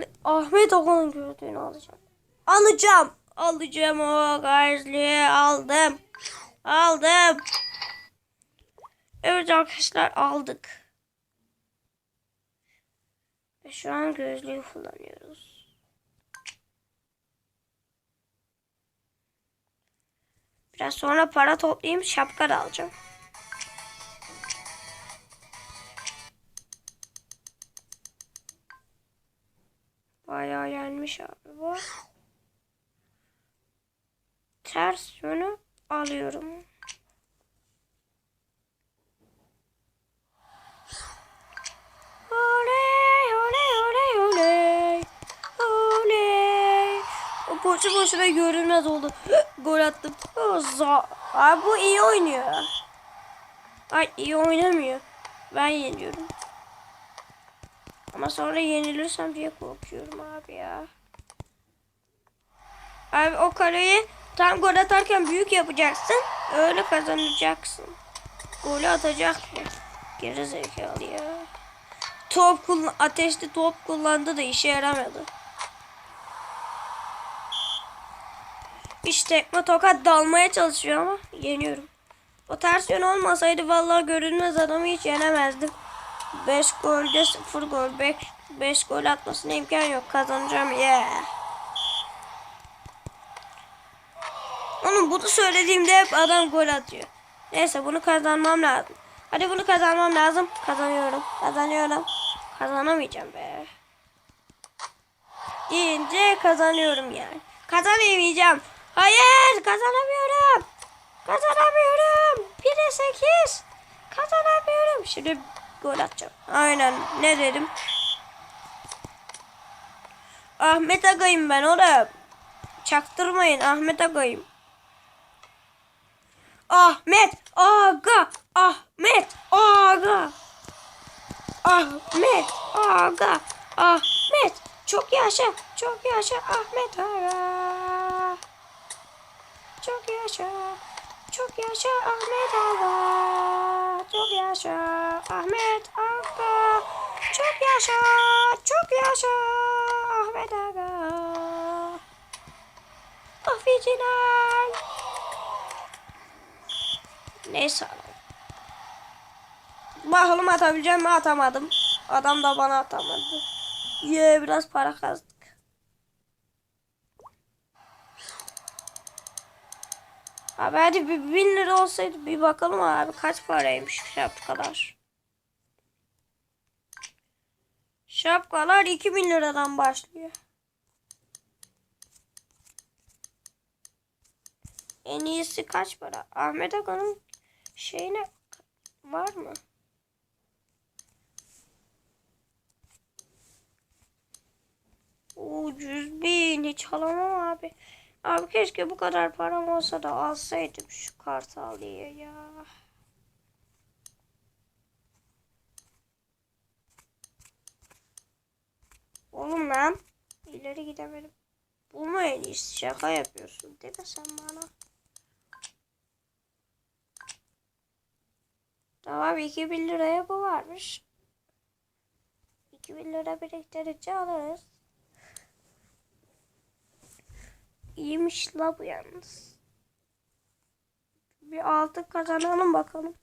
Arkadaşlar Ahmet Ağa'nın gördüğünü alacağım. Alacağım. Alacağım o gözlüğü aldım. Aldım. Evet arkadaşlar aldık. Ve şu an gözlüğü kullanıyoruz. Biraz sonra para toplayayım şapka da alacağım. Bayağı yenmiş abi bu. Ters yönü alıyorum. Oley oley oley oley. Oley. O boşu boşuna görünmez oldu. Gol attım. Abi bu iyi oynuyor. Ay iyi oynamıyor. Ben yeniyorum. Ama sonra yenilirsem diye korkuyorum abi ya. Abi o kareyi tam gol atarken büyük yapacaksın. Öyle kazanacaksın. Golü atacak mı? Geri zekalı ya. Top kullan ateşli top kullandı da işe yaramadı. İşte tekme tokat dalmaya çalışıyor ama yeniyorum. O ters yön olmasaydı vallahi görünmez adamı hiç yenemezdim. 5 golde 0 gol. 5 5 gol atmasına imkan yok. Kazanacağım. Yeah. Onun bunu söylediğimde hep adam gol atıyor. Neyse bunu kazanmam lazım. Hadi bunu kazanmam lazım. Kazanıyorum. Kazanıyorum. Kazanamayacağım be. Deyince kazanıyorum yani. Kazanamayacağım. Hayır kazanamıyorum. Kazanamıyorum. 1'e 8. Kazanamıyorum. Şimdi gol atacağım. Aynen ne dedim. Ahmet Aga'yım ben oğlum. Çaktırmayın Ahmet Aga'yım. Ahmet Aga. Ahmet Aga. Ahmet Aga. Ahmet. Çok yaşa. Çok yaşa Ahmet Aga. Çok yaşa. Çok yaşa Ahmet Aga. Çok yaşa Ahmet Aga. Çok yaşa. Çok yaşa Ahmet Aga. Orijinal. Neyse. Bakalım atabileceğim mi atamadım. Adam da bana atamadı. Ye biraz para kazdık. Abi hadi bir bin lira olsaydı bir bakalım abi kaç paraymış şapkalar. Şapkalar 2000 liradan başlıyor. En iyisi kaç para? Ahmet Aka'nın şeyine var mı? 100 bin hiç alamam abi. Abi keşke bu kadar param olsa da alsaydım şu kartalıyı ya. Oğlum lan. ileri gidemedim. Bulma en iyisi şaka yapıyorsun. Deme sen bana. Tamam 2000 liraya bu varmış. 2000 lira biriktirince alırız. İyiymiş la bu yalnız. Bir altı kazanalım bakalım.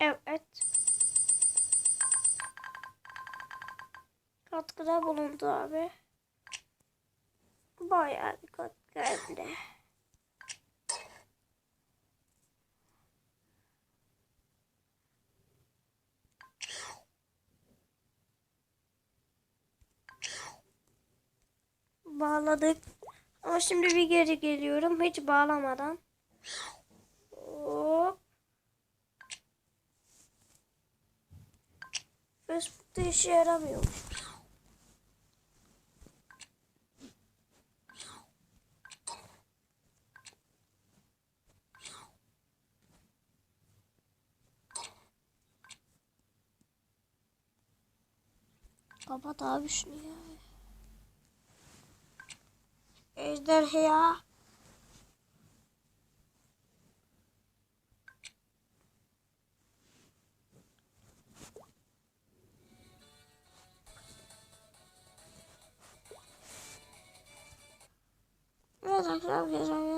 Evet. Katkıda bulundu abi. Bayağı bir katkı hem de. Bağladık. Ama şimdi bir geri geliyorum. Hiç bağlamadan. Facebook'ta işe yaramıyormuş. Kapat abi şunu ya. Ejderha. Evet arkadaşlar